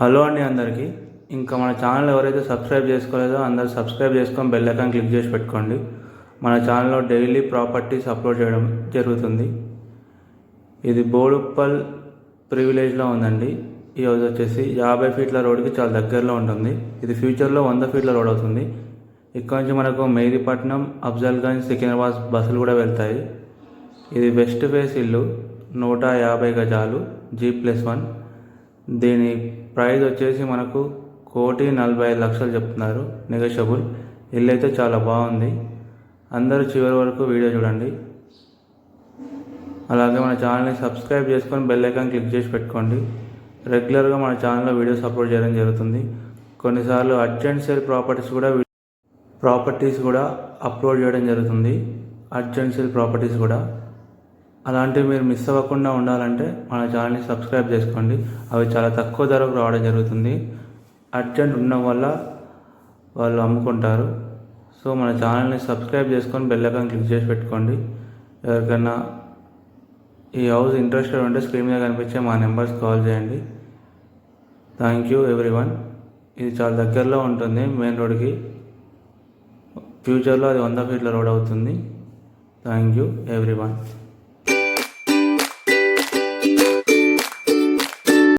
Hello అండి అందరికీ. ఇంకా మన ఛానల్ ఎవరైతే సబ్స్క్రైబ్ చేసుకోలేదో అందరూ సబ్స్క్రైబ్ చేసుకొని బెల్ ఐకాన్ క్లిక్ చేసి పెట్టుకోండి. మన ఛానల్లో డైలీ ప్రాపర్టీస్ అప్లోడ్ చేయడం జరుగుతుంది. ఇది బోడుప్పల్ ప్రివిలేజ్లో ఉందండి. ఈ హౌస్ వచ్చేసి యాభై ఫీట్ల రోడ్కి చాలా దగ్గరలో ఉంటుంది. ఇది ఫ్యూచర్లో వంద ఫీట్ల రోడ్ అవుతుంది. ఇక్కడ నుంచి మనకు మెహదీపట్నం అఫ్జల్గంజ్ సికింద్రాబాద్ బస్సులు కూడా వెళ్తాయి. ఇది వెస్ట్ ఫేస్ ఇల్లు. నూట యాభై గజాలు. G plus one. దీని ప్రైస్ వచ్చేసి మనకు కోటి నలభై ఐదు లక్షలు చెప్తున్నారు నెగోషియబుల్. ఇల్లు అయితే చాలా బాగుంది. అందరూ చివరి వరకు వీడియో చూడండి. అలాగే మన ఛానల్ని సబ్స్క్రైబ్ చేసుకొని బెల్ ఐకాన్ క్లిక్ చేసి పెట్టుకోండి. రెగ్యులర్గా మన ఛానల్లో వీడియోస్ అప్లోడ్ చేయడం జరుగుతుంది. కొన్నిసార్లు అర్జెంట్ సేల్ ప్రాపర్టీస్ కూడా ప్రాపర్టీస్ కూడా అప్లోడ్ చేయడం జరుగుతుంది. అర్జెంట్ సేల్ ప్రాపర్టీస్ కూడా. అలాంటివి మీరు మిస్ అవ్వకుండా ఉండాలంటే మన ఛానల్ని సబ్స్క్రైబ్ చేసుకోండి. అవి చాలా తక్కువ ధరకు రావడం జరుగుతుంది. అర్జెంట్ ఉండడం వల్ల వాళ్ళు అమ్ముకుంటారు. సో మన ఛానల్ని సబ్స్క్రైబ్ చేసుకొని బెల్ ఐకాన్ క్లిక్ చేసి పెట్టుకోండి. ఎవరికైనా ఈ హౌస్ ఇంట్రెస్టెడ్ ఉంటే స్క్రీన్ మీద కనిపించే మా నెంబర్స్ కాల్ చేయండి. థ్యాంక్ యూ ఎవ్రీవన్ ఇది చాలా దగ్గరలో ఉంటుంది. మెయిన్ రోడ్కి ఫ్యూచర్లో అది వంద ఫీట్ల రోడ్ అవుతుంది. Thank you everyone